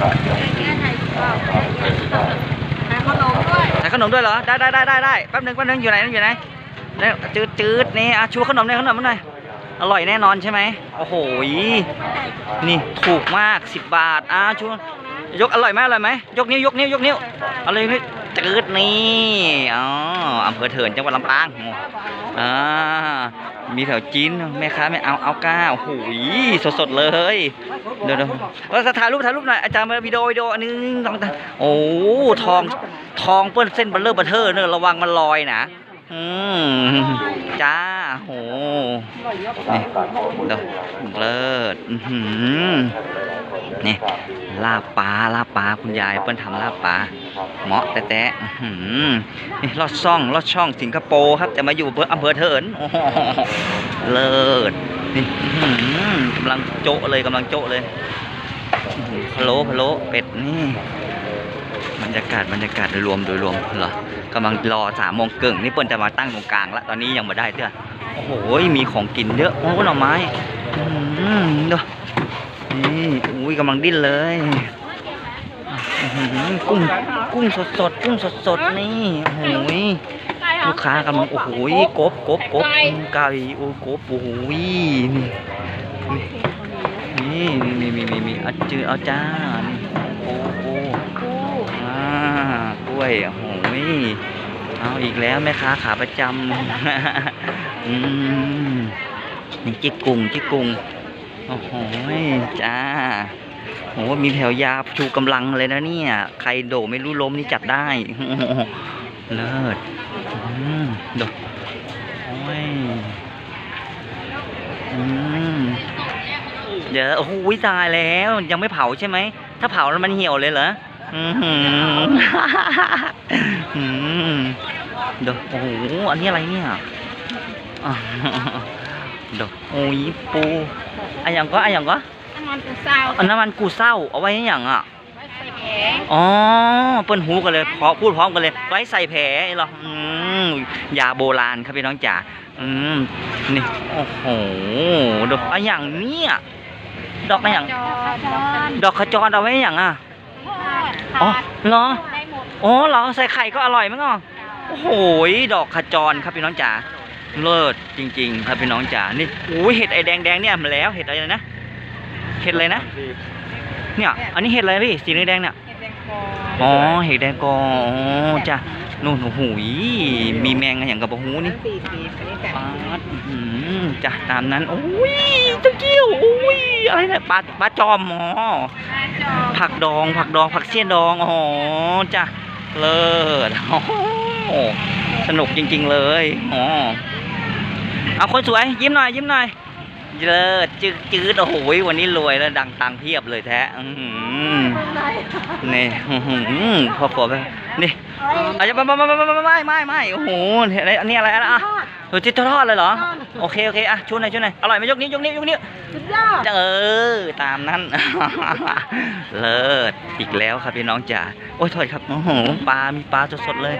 ขายขนมด้วยใส่ขนมด้วยเหรอ ได้ได้ได้ได้ได้แป๊บหนึงแป๊บหนึงอยู่ไหนอยู่ไหนเนี่ยจืดจืดนี่อะชูขนมหน่อยขนมมาหน่อยอร่อยแน่นอนใช่ไหมโอ้โหนี่ถูกมาก10บาทอะชูยกอร่อยไหมอร่อยไหมยกนิ้วยกนิ้วยกนิ้วอาเลยนี่จืดนี่อ๋อ อำเภอเถินจังหวัดลำปางอ่ามีแถวจีนแม่ค้าไม่เอาเอาก้าโอ้โหยสดเลยเดี๋ยวเดี๋ยวเราถ่ายรูปถ่ายรูปหน่อยอาจารย์มาวิดีโอวิดีโออันนึงสองสาโอ้ทองทองเปิ้อนเส้นบัลเลอร์บัตเทอร์เนอะระวังมันลอยนะอืมจ้าโหนี่เลิศอื้อหือ นี่ลาบปลาลาบปลาคุณยายเปิ้นทำลาบปลาเหมาะแต่แต่หือนี่ลอดช่องลอดช่องสิงคโปร์ครับแต่มาอยู่อำเภอเภอเถินโอ้โหเลิศนี่กำลังโจะเลยกำลังโจะเลยอื้อหือพะโล้พะโล้เป็ดนี่บรรยากาศบรรยากาศโดยรวมโดยรวมเหรอกำลังรอสามโมงเกิงนี่เปิ้นจะมาตั้งตรงกลางละตอนนี้ยังมาได้เด้อโอ้โหมีของกินเยอะโอ้หน่อไม้อืมเด้อนี่อุ้ย กำลังดิ้นเลยอื้อหือกุ้งกุ้งสดสดๆกุ้งสดสดๆนี่โอ้โหลูกค้ากำลังโอ้โหกบกบกบไก่โอ้กบโอ้โหนี่นี่นี่มีมีมีเอาจือเอาจ้านี่โอ้โหอ่ากล้วยโอ้โหยเอาอีกแล้วแม่ค้าขาประจำอืมนี่จิกกุงจิกกุงโอ้โหยจ้า โอ้โหมีแถวยาชูกำลังเลยนะเนี่ย ใครโดไม่รู้ล้มนี่จัดได้ เลิศโดดโอ้ยเดี๋ยวโอ้โหตายแล้ว ยังไม่เผาใช่ไหม ถ้าเผาแล้วมันเหี่ยวเลยเหรอเดี๋ยวโอ้โห อันนี้อะไรเนี่ยเดี๋ยวโอ้ยปูอันอย่างก็อันอย่างก็ มันกูซาวอันน้ำมันกูเศร้าเอาไว้ให้อย่างอะ ไว้ใส่แผงอ๋อเปิ้นหูกันเลยพอพูดพร้อมกันเลย ไว้ใส่แผลเหรออืมยาโบราณครับพี่น้องจ๋าอืมนี่โอ้โหดอกอันอย่างเนี้ยดอกอันอย่าง จอจอนดอกขจรเอาไว้ให้อย่างอะอ๋อเหรอ ได้หมดโอ้เหรอใส่ไข่ก็อร่อยมั้งอะโอ้โหยดอกขจรครับพี่น้องจ๋าเลิศจริง ๆ ครับพี่น้องจ๋านี่โอ้ยเห็ดไอแดงแดงๆเนี่ยมาแล้วเห็ดอะไรนะ เห็ดอะไรนะ เนี่ย อันนี้เห็ดอะไรพี่ สีแดงๆเนี่ย เห็ดแดงกออ๋อ เห็ดแดงกออ๋อจ้ะนู่นโอ้โหยมีแมงอะไรอย่างกับโอ้โหนี่สี่สีอันนี้แต่ปาดอื้อหือจ้ะตามนั้น โอ้ยตะเกียวโอ้ย อะไรเนี่ยปลาปลาจอมอ๋อจอผักดอง ผักดอง ผักเสี้ยนดอง อ๋อ จ้ะ เลิศโอ้โหสนุกจริง ๆ เลย อ๋อ เอาคนสวย ยิ้มหน่อย ยิ้มหน่อย เลิศจืดจืดโอ้โหวันนี้รวยแล้วดังตังเพียบเลยแท้อื้อหือนี่อื้อหือพอขอไปนี่อาจจะไม่ไม่ไม่ไม่ไม่ไม่ไม่โอ้โหอะไรอันนี้อะไรอะเออจิตทอดเลยเหรอ โอเคโอเคอะช่วยหน่อยช่วยหน่อยอร่อยไหมยกนิ้วยกนิ้วยกนิ้วสุดยอดจะเออตามนั้น เลิศอีกแล้วครับพี่น้องจ๋าโอ้ยโทษครับโอ้โหปลามีปลาสดๆเลย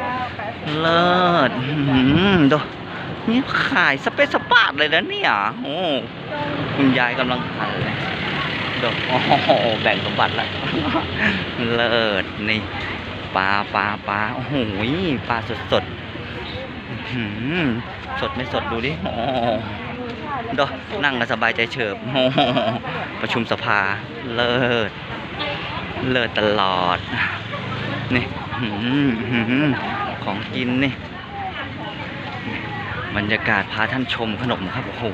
เลิศอื้อหือดูนี่ ขายสเปซสปาดเลยนะเนี่ยโอ้คุณยายกำลังหั่นเลยดูโอ้โหแบ่งสมบัติละเลิศนี่ปลาปลาปลาโอ้โหปลาสดๆอื้อหือสดไม่สดดูดิโอ้โหดอนั่งกันสบายใจเฉิบโอ้ประชุมสภาเลิศเลิศตลอดนี่ของกินนี่ บรรยากาศพาท่านชมขนมครับโอ้โห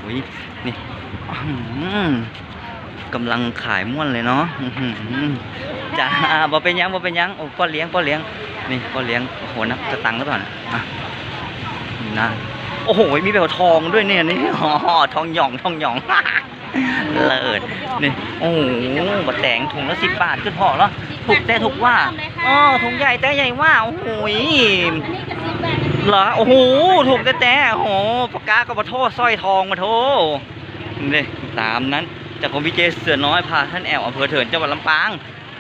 นี่อื้อหือกำลังขายม่วนเลยเนาะอื้อหือจ้าบ่เป็นหยังบ่เป็นหยังโอ้พ่อเลี้ยงพ่อเลี้ยงนี่พ่อเลี้ยงโอ้โหนับสตังค์หรือเปล่าเนี่ยอะนี่นะโอ้โหมีแบบทองด้วยเนี่ยนี่อ๋อทองหย่องทองหย่องเลิศนี่โอ้โหบะแตงถุงละสิบบาทขึ้นพอแล้วถูกแต่ถูกว่าอ๋อถุงใหญ่แต่ใหญ่ว่าโอ้โหย เหรอ โอ้โห ถูกแต่แต่โอ้โหปากกาก็มาโทษสร้อยทองมาโทษนี่ตามนั้น จากของพี่เจเสือน้อยพาท่านแอวอำเภอเถินจังหวัดลำปาง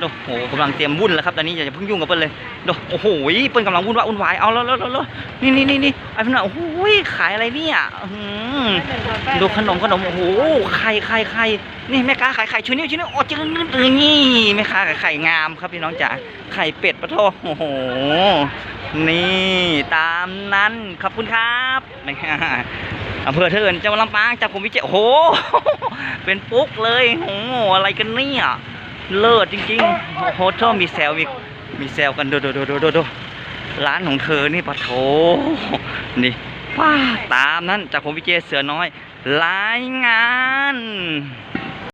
ดูโอ้โหกำลังเตรียมวุ่นแล้วครับ ตอนนี้อย่าเพิ่งยุ่งกับเปิ้ลเลยดูโอ้โห เปิ้ลกำลังวุ่นวายวุ่นวาย เอาแล้วแล้วแล้วนี่นี่นี่นี่ไอ้พี่น่ะโอ้โหขายอะไรเนี่ยดูขนมขนม โอ้โห ไข่ไข่ไข่นี่แม่ค้าขายไข่ชูนิ้วชูนิ้วโอ้เจืดจืดนี่แม่ค้าขายไข่งามครับพี่น้องจ๋า ไข่เป็ดปะโทโอ้โห นี่ตามนั้นขอบคุณครับอำเภอเทินจังหวัดลำปางจากผมวิเจโอ้โห เป็นปุ๊กเลยโอ้โหอะไรกันเนี่ยเลิศจริงๆโอ้โหชอบมีแซวมีมีแซวกันดูดูดูดูดูร้านของเธอนี่ปะโถนี่ว้าตามนั้นจากผมวิเจเสือน้อยรายงาน